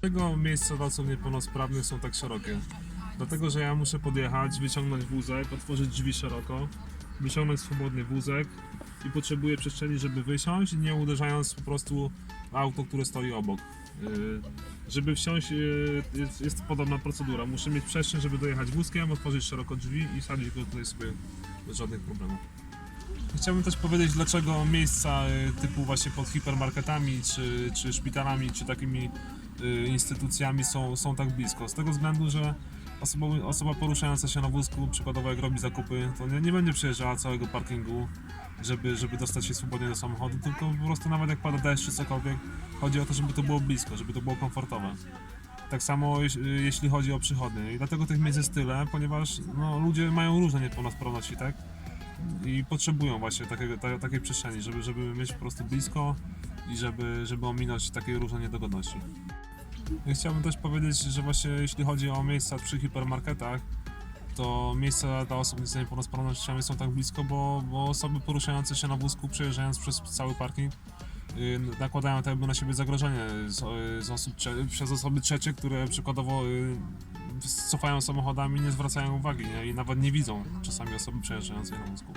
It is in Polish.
Dlaczego miejsca dla osób niepełnosprawnych są tak szerokie? Dlatego, że ja muszę podjechać, wyciągnąć wózek, otworzyć drzwi szeroko, wyciągnąć swobodny wózek i potrzebuję przestrzeni, żeby wysiąść, nie uderzając po prostu auto, które stoi obok. Yy, Żeby wsiąść yy, jest, jest podobna procedura. Muszę mieć przestrzeń, żeby dojechać wózkiem, otworzyć szeroko drzwi i sadzić go tutaj sobie bez żadnych problemów. Chciałbym też powiedzieć, dlaczego miejsca y, typu właśnie pod hipermarketami, czy, czy szpitalami, czy takimi instytucjami są, są tak blisko. Z tego względu, że osoba, osoba poruszająca się na wózku, przykładowo jak robi zakupy, to nie, nie będzie przejeżdżała całego parkingu, żeby, żeby dostać się swobodnie do samochodu, tylko po prostu nawet jak pada deszcz czy cokolwiek, chodzi o to, żeby to było blisko, żeby to było komfortowe. Tak samo y, jeśli chodzi o przychodnie. I dlatego tych miejsc jest tyle, ponieważ no, ludzie mają różne niepełnosprawności, tak? i potrzebują właśnie takiego, ta, takiej przestrzeni, żeby, żeby mieć po prostu blisko i żeby, żeby ominąć takie różne niedogodności. Chciałbym też powiedzieć, że właśnie jeśli chodzi o miejsca przy hipermarketach, to miejsca dla osób z niepełnosprawnościami są tak blisko, bo, bo osoby poruszające się na wózku, przejeżdżając przez cały parking, yy, nakładają tak jakby na siebie zagrożenie z, z osób, przez osoby trzecie, które przykładowo yy, cofają samochodami, nie zwracają uwagi nie? i nawet nie widzą czasami osoby przejeżdżającej na wózku.